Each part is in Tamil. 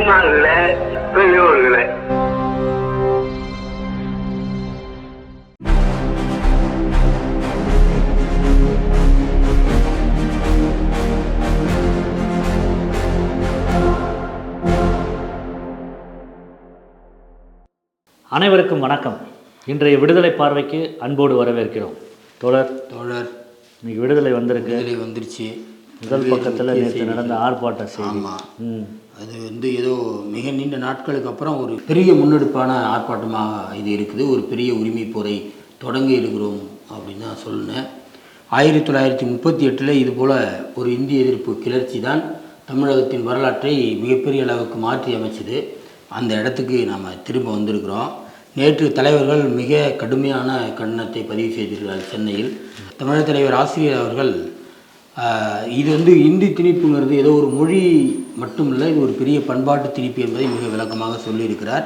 தாய்மார்களே பெரியோர்களே. அனைவருக்கும் வணக்கம். இன்றைய விடுதலை பார்வைக்கு அன்போடு வரவேற்கிறோம். தோழர் தோழர் இன்னைக்கு விடுதலை வந்திருக்கு. விடுதலை வந்துருச்சு. முதல் பக்கத்தில் நேற்று நடந்த ஆர்ப்பாட்ட செய்தி. அது வந்து ஏதோ மிக நீண்ட நாட்களுக்கு அப்புறம் ஒரு பெரிய முன்னெடுப்பான ஆர்ப்பாட்டமாக இது இருக்குது. ஒரு பெரிய உரிமை போரை தொடங்கி இருக்கிறோம் அப்படின்னு தான் சொன்னேன் ஆயிரத்தி தொள்ளாயிரத்தி முப்பத்தி எட்டில் இது போல் ஒரு இந்திய எதிர்ப்பு கிளர்ச்சி தான் தமிழகத்தின் வரலாற்றை மிகப்பெரிய அளவுக்கு மாற்றி அமைச்சது. அந்த இடத்துக்கு நாம் திரும்ப வந்திருக்கிறோம். நேற்று தலைவர்கள் மிக கடுமையான கண்டனத்தை பதிவு செய்திருக்கிறார் சென்னையில். தமிழக தலைவர் ஆசிரியர் அவர்கள் இது வந்து இந்தி திணிப்புங்கிறது ஏதோ ஒரு மொழி மட்டுமில்லை இது ஒரு பெரிய பண்பாட்டு திணிப்பு என்பதை மிக விளக்கமாக சொல்லியிருக்கிறார்.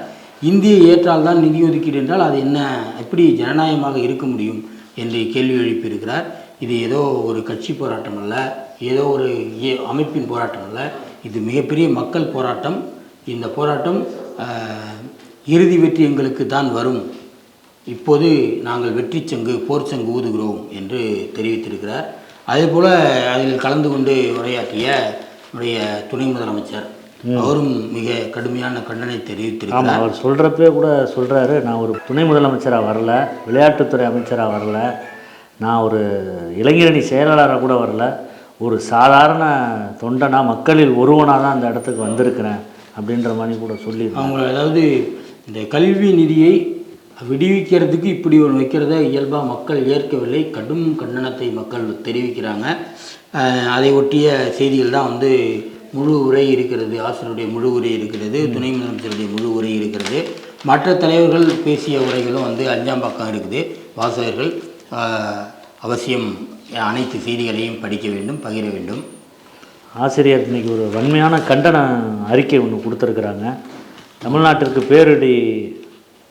இந்தியை ஏற்றால் தான் நிதி ஒதுக்கீடு என்றால் அது என்ன எப்படி ஜனநாயகமாக இருக்க முடியும் என்று கேள்வி எழுப்பியிருக்கிறார். இது ஏதோ ஒரு கட்சி போராட்டம் அல்ல ஏதோ ஒரு அமைப்பின் போராட்டம் அல்ல இது மிகப்பெரிய மக்கள் போராட்டம். இந்த போராட்டம் இறுதி வெற்றி எங்களுக்கு தான் வரும். இப்போது நாங்கள் வெற்றி சங்கு போர் சங்கு ஊதுகிறோம் என்று தெரிவித்திருக்கிறார். அதே போல் அதில் கலந்து கொண்டு உரையாற்றிய நம்முடைய துணை முதலமைச்சர் அவரும் மிக கடுமையான கண்டனை ஆமாம் தெரிவித்திருக்கிறார் அவர் சொல்கிறப்பே கூட சொல்கிறாரு நான் ஒரு துணை முதலமைச்சராக வரல விளையாட்டுத்துறை அமைச்சராக வரல நான் ஒரு இளைஞரணி செயலாளராக கூட வரல ஒரு சாதாரண தொண்டனா மக்களில் ஒருவனாக தான் அந்த இடத்துக்கு வந்திருக்கிறேன் அப்படின்ற மாதிரி கூட சொல்லியிருக்காங்க அவங்க அதாவது இந்த கல்வி நிதியை விடுவிக்கிறதுக்கு இப்படி ஒன்று வைக்கிறத இயல்பாக மக்கள் ஏற்கவில்லை. கடும் கண்டனத்தை மக்கள் தெரிவிக்கிறாங்க. அதை ஒட்டிய செய்திகள் தான் வந்து முழு உரை இருக்கிறது. ஆசிரியருடைய முழு உரை இருக்கிறது. துணை முதலமைச்சருடைய முழு உரை இருக்கிறது. மற்ற தலைவர்கள் பேசிய உரைகளும் வந்து அஞ்சாம் பக்கம் இருக்குது. வாசகர்கள் அவசியம் அனைத்து செய்திகளையும் படிக்க வேண்டும் பகிர வேண்டும். ஆசிரியர் இன்னைக்கு ஒரு வன்மையான கண்டன அறிக்கை ஒன்று கொடுத்துருக்குறாங்க. தமிழ்நாட்டிற்கு பேரிடி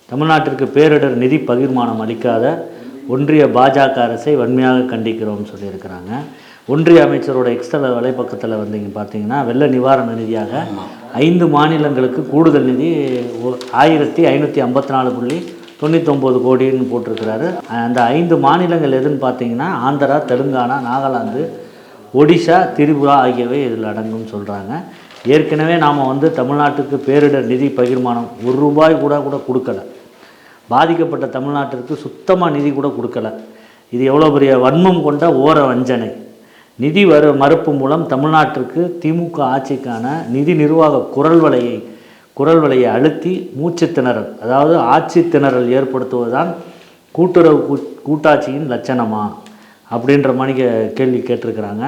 தமிழ்நாட்டிற்கு பேரிடர் நிதி பகிர்மானம் அளிக்காத ஒன்றிய பாஜக அரசை வன்மையாக கண்டிக்கிறோம்னு சொல்லியிருக்கிறாங்க. ஒன்றிய அமைச்சரோட எக்ஸ்தல வலைப்பக்கத்தில் வந்தீங்க பார்த்தீங்கன்னா வெள்ள நிவாரண நிதியாக ஐந்து மாநிலங்களுக்கு கூடுதல் நிதி ஆயிரத்தி ஐநூற்றி ஐம்பத்தி நாலு புள்ளி தொண்ணூத்தொம்பது கோடின்னு போட்டிருக்கிறாரு. அந்த ஐந்து மாநிலங்கள் எதுன்னு பார்த்தீங்கன்னா ஆந்திரா தெலுங்கானா நாகாலாந்து ஒடிஷா திரிபுரா ஆகியவை இதில் அடங்கும்னு சொல்கிறாங்க ஏற்கனவே நாம் வந்து தமிழ்நாட்டுக்கு பேரிடர் நிதி பகிர்மானம் ஒரு ரூபாய் கூட கூட கொடுக்கல. பாதிக்கப்பட்ட தமிழ்நாட்டிற்கு சுத்தமாக நிதி கூட கொடுக்கல. இது எவ்வளோ பெரிய வன்மம் கொண்ட ஓர வஞ்சனை. நிதி வரு மறுப்பு மூலம் தமிழ்நாட்டிற்கு திமுக ஆட்சிக்கான நிதி நிர்வாக குரல் வலையை குரல் வலையை அழுத்தி மூச்சு திணறல். அதாவது ஆட்சி திணறல் ஏற்படுத்துவதுதான் கூட்டுறவு கூட்டாட்சியின் லட்சணமா? அப்படின்ற மாதிரி கேள்வி கேட்டிருக்கிறாங்க.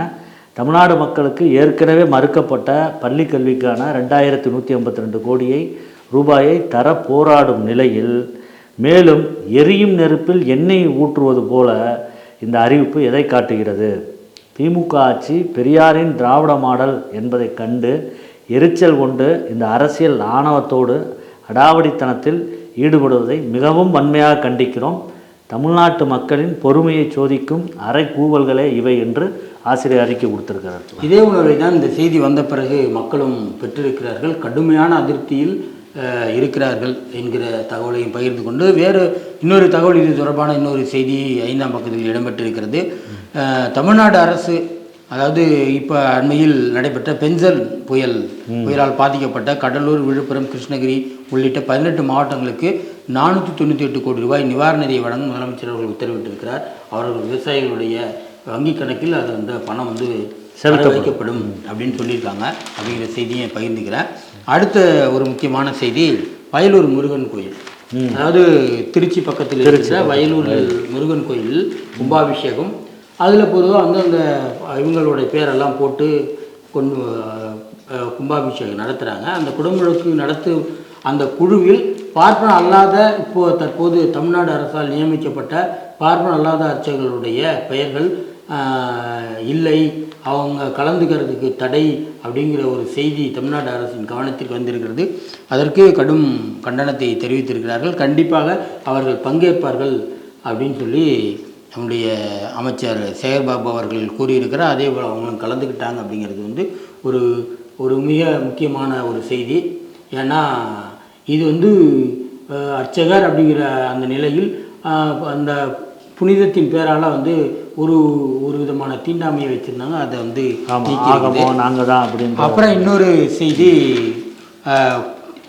தமிழ்நாடு மக்களுக்கு ஏற்கனவே மறுக்கப்பட்ட பள்ளி கல்விக்கான ரெண்டாயிரத்தி நூற்றி ஐம்பத்தி ரெண்டு கோடியை ரூபாயை தர போராடும் நிலையில் மேலும் எரியும் நெருப்பில் எண்ணெய் ஊற்றுவது போல இந்த அறிவிப்பு எதை காட்டுகிறது? திமுக ஆட்சி பெரியாரின் திராவிட மாடல் என்பதை கண்டு எரிச்சல் கொண்டு இந்த அரசியல் ஆணவத்தோடு அடாவடித்தனத்தில் ஈடுபடுவதை மிகவும் வன்மையாக கண்டிக்கிறோம். தமிழ்நாட்டு மக்களின் பொறுமையை சோதிக்கும் அரை கூவல்களே இவை என்று ஆசிரியர் அறிக்கை கொடுத்திருக்கிறார். இதே உணர்வை தான் இந்த செய்தி வந்த பிறகு மக்களும் பெற்றிருக்கிறார்கள். கடுமையான அதிருப்தியில் இருக்கிறார்கள் என்கிற தகவலையும் பகிர்ந்து கொண்டு வேறு இன்னொரு தகவல் இது தொடர்பான இன்னொரு செய்தி ஐந்தாம் பக்கத்தில் இடம்பெற்றிருக்கிறது. தமிழ்நாடு அரசு அதாவது இப்போ அண்மையில் நடைபெற்ற பெஞ்சல் புயல் புயலால் பாதிக்கப்பட்ட கடலூர் விழுப்புரம் கிருஷ்ணகிரி உள்ளிட்ட பதினெட்டு மாவட்டங்களுக்கு நானூற்றி தொண்ணூற்றி எட்டு கோடி ரூபாய் நிவாரண நிதியை வழங்க முதலமைச்சர் அவர்கள் உத்தரவிட்டிருக்கிறார். அவர்கள் விவசாயிகளுடைய வங்கி கணக்கில் அது அந்த பணம் வந்து செலுத்தப்படும். வைக்கப்படும் அப்படின்னு சொல்லியிருக்காங்க. அப்படிங்கிற செய்தியை பகிர்ந்துக்கிறேன். அடுத்த ஒரு முக்கியமான செய்தி வயலூர் முருகன் கோயில். அதாவது திருச்சி பக்கத்தில் இருக்கிற வயலூர் முருகன் கோயில் கும்பாபிஷேகம். அதில் பொதுவாக வந்து அந்த இவங்களுடைய பேரெல்லாம் போட்டு கொண்டு கும்பாபிஷேகம் நடத்துகிறாங்க அந்த குடமுழுக்கு நடத்து அந்த குழுவில் பார்ப்பன அல்லாத இப்போ தற்போது தமிழ்நாடு அரசால் நியமிக்கப்பட்ட பார்ப்பன அல்லாத அர்ச்சகர்களுடைய பெயர்கள் இல்லை. அவங்க கலந்துக்கிறதுக்கு தடை அப்படிங்கிற ஒரு செய்தி தமிழ்நாடு அரசின் கவனத்திற்கு வந்திருக்கிறது. அதற்கு கடும் கண்டனத்தை தெரிவித்திருக்கிறார்கள். கண்டிப்பாக அவர்கள் பங்கேற்பார்கள் அப்படின்னு சொல்லி நம்முடைய அமைச்சர் சேகர்பாபு அவர்கள் கூறியிருக்கிறார். அதே போல் அவங்களும் கலந்துக்கிட்டாங்க அப்படிங்கிறது வந்து ஒரு ஒரு மிக முக்கியமான ஒரு செய்தி. ஏன்னா இது வந்து அர்ச்சகர் அப்படிங்கிற அந்த நிலையில் அந்த புனிதத்தின் பேரால் வந்து ஒரு ஒரு விதமான தீண்டாமையை வச்சுருந்தாங்க. அதை வந்து. ஆகமோ நாங்கள் தான் அப்படின்னு அப்புறம் இன்னொரு செய்தி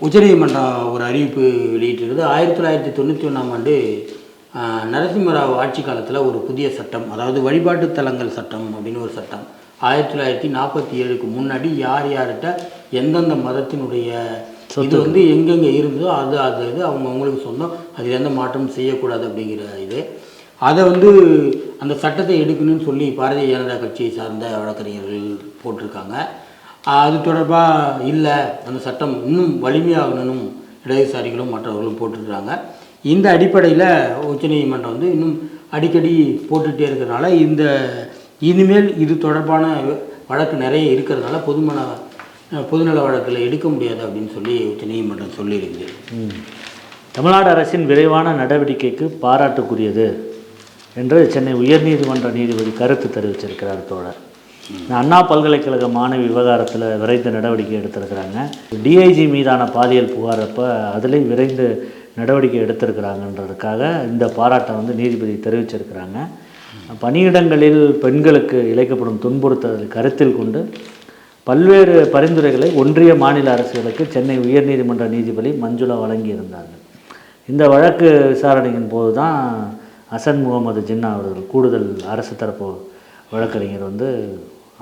உச்சநீதிமன்றம் ஒரு அறிவிப்பு வெளியிட்டிருக்குது. ஆயிரத்தி தொள்ளாயிரத்தி தொண்ணூற்றி ஒன்றாம் ஆண்டு நரசிம்மராவ் ஆட்சி காலத்தில் ஒரு புதிய சட்டம் அதாவது வழிபாட்டு தலங்கள் சட்டம் அப்படின்னு ஒரு சட்டம். ஆயிரத்தி தொள்ளாயிரத்தி நாற்பத்தி ஏழுக்கு முன்னாடி யார் யார்கிட்ட எந்தெந்த மதத்தினுடைய இது வந்து எங்கெங்கே இருந்ததோ அது அது இது அவங்க அவங்களுக்கு சொந்தம். அதில் எந்த மாற்றமும் செய்யக்கூடாது அப்படிங்கிற இது. அதை வந்து அந்த சட்டத்தை எடுக்கணும்னு சொல்லி பாரதிய ஜனதா கட்சியை சார்ந்த வழக்கறிஞர்கள் போட்டிருக்காங்க. அது தொடர்பாக இல்லை அந்த சட்டம் இன்னும் வலிமையாகணும் இடதுசாரிகளும் மற்றவர்களும் போட்டிருக்காங்க. இந்த அடிப்படையில் உச்சநீதிமன்றம் வந்து இன்னும் அடிக்கடி போட்டுகிட்டே இருக்கிறனால இந்த இனிமேல் இது தொடர்பான வழக்கு நிறைய இருக்கிறதுனால பொதுமன பொதுநல வழக்கில் எடுக்க முடியாது அப்படின்னு சொல்லி உச்சநீதிமன்றம் சொல்லியிருக்குது ம். தமிழ்நாடு அரசின் விரைவான நடவடிக்கைக்கு பாராட்டுக்குரியது. என்று சென்னை உயர்நீதிமன்ற நீதிபதி கருத்து தெரிவிச்சிருக்கிறார் தோழர். அண்ணா பல்கலைக்கழக மாணவி விவகாரத்தில் விரைந்து நடவடிக்கை எடுத்திருக்கிறாங்க. டிஐஜி மீதான பாலியல் புகார் அதுலேயும் விரைந்து நடவடிக்கை எடுத்திருக்கிறாங்கன்றதுக்காக இந்த பாராட்டை வந்து நீதிபதி தெரிவிச்சிருக்கிறாங்க. பணியிடங்களில் பெண்களுக்கு இழைக்கப்படும் துன்புறுத்தலை கருத்தில் கொண்டு பல்வேறு பரிந்துரைகளை ஒன்றிய மாநில அரசுகளுக்கு சென்னை உயர்நீதிமன்ற நீதிபதி மஞ்சுளா வழங்கியிருந்தார்கள் இந்த வழக்கு விசாரணையின் போது தான் ஹசன் முகமது ஜின்னா அவர்கள் கூடுதல் அரசு தரப்பு வழக்கறிஞர் வந்து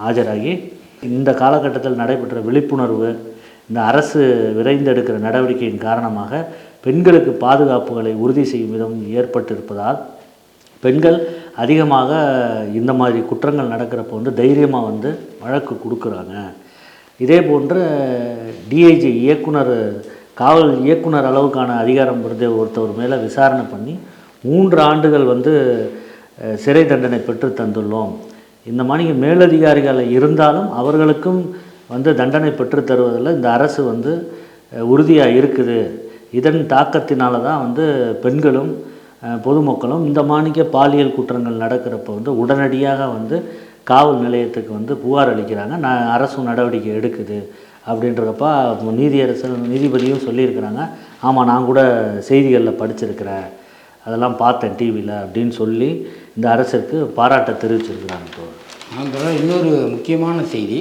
ஆஜராகி இந்த காலகட்டத்தில் நடைபெற்ற விழிப்புணர்வு இந்த அரசு விரைந்து எடுக்கிற நடவடிக்கையின் காரணமாக பெண்களுக்கு பாதுகாப்புகளை உறுதி செய்யும் விதம் ஏற்பட்டிருப்பதால் பெண்கள் அதிகமாக இந்த மாதிரி குற்றங்கள் நடக்கிறப்போ வந்து தைரியமாக வந்து வழக்கு கொடுக்குறாங்க. இதே போன்று டிஐஜி இயக்குனர் காவல் இயக்குனர் அளவுக்கான அதிகாரம் இருந்த ஒருத்தவர் மேலே விசாரணை பண்ணி மூன்று ஆண்டுகள் வந்து சிறை தண்டனை பெற்று தந்துள்ளோம். இந்த மாதிரி மேலதிகாரிகள் இருந்தாலும் அவர்களுக்கும் வந்து தண்டனை பெற்று தருவதில் இந்த அரசு வந்து உறுதியாக இருக்குது. இதன் தாக்கத்தினால தான் வந்து பெண்களும் பொதுமக்களும் இந்த மாணிக்க பாலியல் குற்றங்கள் நடக்கிறப்ப வந்து உடனடியாக வந்து காவல் நிலையத்துக்கு வந்து புகார் அளிக்கிறாங்க. நான் அரசும் நடவடிக்கை எடுக்குது அப்படின்றப்ப நீதியரசு நீதிபதியும் சொல்லியிருக்கிறாங்க. ஆமாம் நான் கூட செய்திகளில் படிச்சிருக்கிறேன். அதெல்லாம் பார்த்தேன் டிவியில் அப்படின்னு சொல்லி இந்த அரசிற்கு பாராட்டை தெரிவிச்சிருக்கிறாங்க இப்போ அப்புறம் இன்னொரு முக்கியமான செய்தி.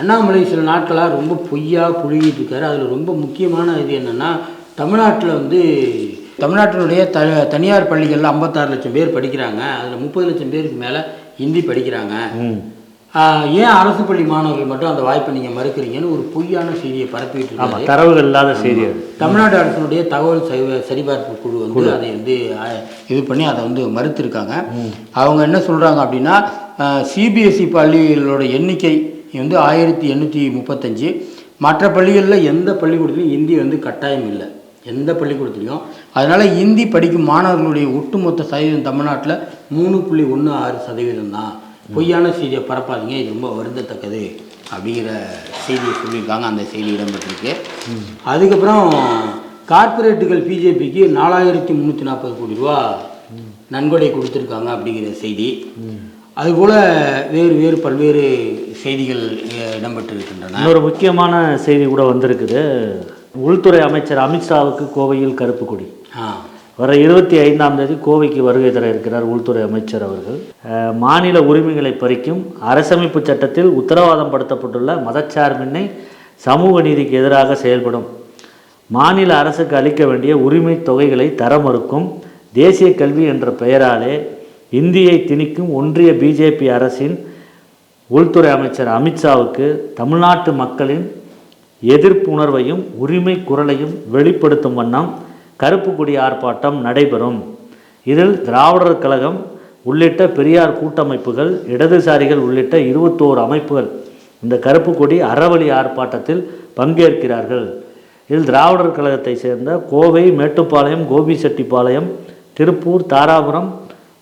அண்ணாமலை சில நாட்களாக ரொம்ப பொய்யா புழுகிட்டு இருக்காரு அதில் ரொம்ப முக்கியமான இது என்னென்னா தமிழ்நாட்டில் வந்து தமிழ்நாட்டினுடைய த தனியார் பள்ளிகளில் ஐம்பத்தாறு லட்சம் பேர் படிக்கிறாங்க. அதில் முப்பது லட்சம் பேருக்கு மேலே ஹிந்தி படிக்கிறாங்க. ஏன் அரசு பள்ளி மாணவர்கள் மட்டும் அந்த வாய்ப்பை நீங்கள் மறுக்கிறீங்கன்னு ஒரு பொய்யான செய்தியை பரப்பிட்டு இருக்காரு ஆமாம் தரவுகள் இல்லாத செய்தி தமிழ்நாடு அரசினுடைய தகவல் சரி- சரிபார்ப்பு குழு வந்து அதை வந்து இது பண்ணி அதை வந்து மறுத்திருக்காங்க. அவங்க என்ன சொல்கிறாங்க அப்படின்னா சிபிஎஸ்சி பள்ளிகளோட எண்ணிக்கை வந்து ஆயிரத்தி எண்ணூற்றி முப்பத்தஞ்சு. மற்ற பள்ளிகளில் எந்த பள்ளிக்கூடத்துலையும் இந்தி வந்து கட்டாயம் இல்லை. எந்த பள்ளிக்கூடத்துலையும். அதனால் இந்தி படிக்கும் மாணவர்களுடைய ஒட்டுமொத்த சதவீதம் தமிழ்நாட்டில் மூணு புள்ளி ஒன்று ஆறு சதவீதம் தான் பொய்யான செய்தியை பரப்பாதீங்க இது ரொம்ப வருந்தத்தக்கது அப்படிங்கிற செய்தியை சொல்லியிருக்காங்க அந்த செய்தி இடம்பெற்றிருக்கு. அதுக்கப்புறம் கார்ப்பரேட்டுகள் பிஜேபிக்கு நாலாயிரத்தி முந்நூற்றி நாற்பது கோடி ரூபா நன்கொடை கொடுத்துருக்காங்க அப்படிங்கிற செய்தி. அதுபோல் வேறு வேறு பல்வேறு செய்திகள் இடம்பெற்றிருக்கின்றன. இன்னொரு முக்கியமான செய்தி கூட வந்திருக்குது. உள்துறை அமைச்சர் அமித்ஷாவுக்கு கோவையில் கருப்பு கொடி. ஆ. வர இருபத்தி ஐந்தாம் தேதி கோவைக்கு வருகை தர இருக்கிறார் உள்துறை அமைச்சர் அவர்கள். மாநில உரிமைகளை பறிக்கும் அரசமைப்பு சட்டத்தில் உத்தரவாதம் படுத்தப்பட்டுள்ள மதச்சார்பின்மை சமூக நீதிக்கு எதிராக செயல்படும். மாநில அரசுக்கு அளிக்க வேண்டிய உரிமை தொகைகளை தர மறுக்கும். தேசிய கல்வி என்ற பெயராலே இந்தியை திணிக்கும் ஒன்றிய பிஜேபி அரசின் உள்துறை அமைச்சர் அமித்ஷாவுக்கு தமிழ்நாட்டு மக்களின் எதிர்ப்பு உணர்வையும் உரிமை குரலையும் வெளிப்படுத்தும் வண்ணம் கருப்பு கொடி ஆர்ப்பாட்டம் நடைபெறும். இதில் திராவிடர் கழகம் உள்ளிட்ட பெரியார் கூட்டமைப்புகள் இடதுசாரிகள் உள்ளிட்ட இருபத்தோரு அமைப்புகள் இந்த கருப்பு கொடி அறவழி ஆர்ப்பாட்டத்தில் பங்கேற்கிறார்கள். இதில் திராவிடர் கழகத்தை சேர்ந்த கோவை மேட்டுப்பாளையம் கோபிச்செட்டிப்பாளையம் திருப்பூர் தாராபுரம்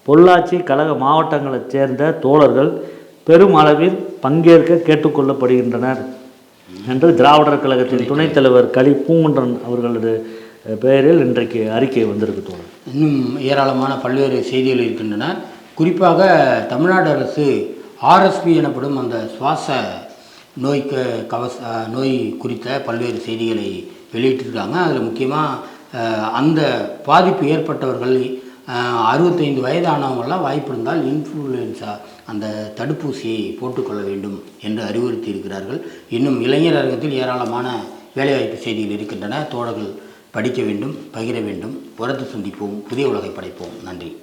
பொள்ளாச்சி கழக மாவட்டங்களைச் சேர்ந்த தோழர்கள் பெரும் அளவில் பங்கேற்க கேட்டுக்கொள்ளப்படுகின்றனர். என்று திராவிடர் கழகத்தின் துணைத் தலைவர் களி பூங்குன்றன் அவர்களது பெயரில் இன்றைக்கு அறிக்கை வந்திருக்கு தோழர். இன்னும் ஏராளமான பல்வேறு செய்திகள் இருக்கின்றன. குறிப்பாக தமிழ்நாடு அரசு ஆர்எஸ்பி எனப்படும் அந்த சுவாச நோய்க்கு கவச நோய் குறித்த பல்வேறு செய்திகளை வெளியிட்டிருக்காங்க. அதில் முக்கியமாக அந்த பாதிப்பு ஏற்பட்டவர்கள் அறுபத்தைந்து வயதானவங்களாம் வாய்ப்பு இருந்தால் இன்ஃப்ளூயன்ஸா அந்த தடுப்பூசியை போட்டுக்கொள்ள வேண்டும் என்று அறிவுறுத்தி இருக்கிறார்கள் இன்னும் இளைஞர் அரங்கத்தில் ஏராளமான வேலைவாய்ப்பு செய்திகள் இருக்கின்றன. தோழர்கள் படிக்க வேண்டும் பகிர வேண்டும் உரத்து சந்திப்போம் புதிய உலகை படைப்போம். நன்றி.